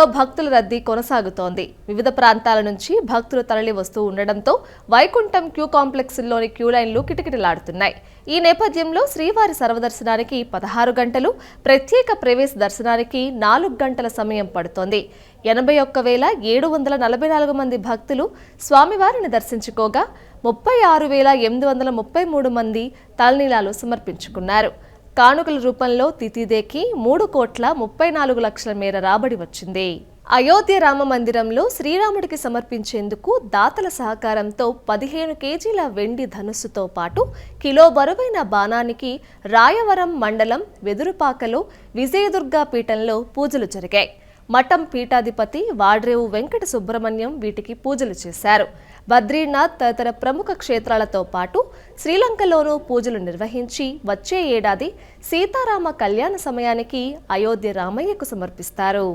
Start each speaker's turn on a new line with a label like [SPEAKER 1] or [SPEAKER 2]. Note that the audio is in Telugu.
[SPEAKER 1] తిరుమలలో భక్తుల రద్దీ కొనసాగుతోంది. వివిధ ప్రాంతాల నుంచి భక్తులు తరలి వస్తూ ఉండడంతో వైకుంఠం క్యూ కాంప్లెక్స్లోని క్యూ లైన్లు కిటకిటలాడుతున్నాయి. ఈ నేపథ్యంలో శ్రీవారి సర్వదర్శనానికి పదహారు గంటలు ప్రత్యేక ప్రవేశ దర్శనానికి నాలుగు గంటల సమయం పడుతోంది. ఎనభై ఒక్క వేల ఏడు వందల నలభై నాలుగు మంది భక్తులు స్వామివారిని దర్శించుకోగా ముప్పై ఆరు వేల ఎనిమిది వందల ముప్పై మూడు మంది తలనీలాలు సమర్పించుకున్నారు. కానుకల రూపంలో తితిదేకి మూడు కోట్ల ముప్పై నాలుగు లక్షల మేర రాబడి వచ్చింది. అయోధ్య రామ మందిరంలో శ్రీరాముడికి సమర్పించేందుకు దాతల సహకారంతో పదిహేను కేజీల వెండి ధనుస్సుతో పాటు కిలో బరువైన బాణానికి రాయవరం మండలం వెదురుపాకలో విజయదుర్గా పీఠంలో పూజలు జరిగాయి. మఠం పీఠాధిపతి వాడ్రేవు వెంకట సుబ్రహ్మణ్యం వీటికి పూజలు చేశారు. బద్రీనాథ్ తదితర ప్రముఖ క్షేత్రాలతో పాటు శ్రీలంకలోనూ పూజలు నిర్వహించి వచ్చే ఏడాది సీతారామ కళ్యాణ సమయానికి అయోధ్య రామయ్యకు సమర్పిస్తారు.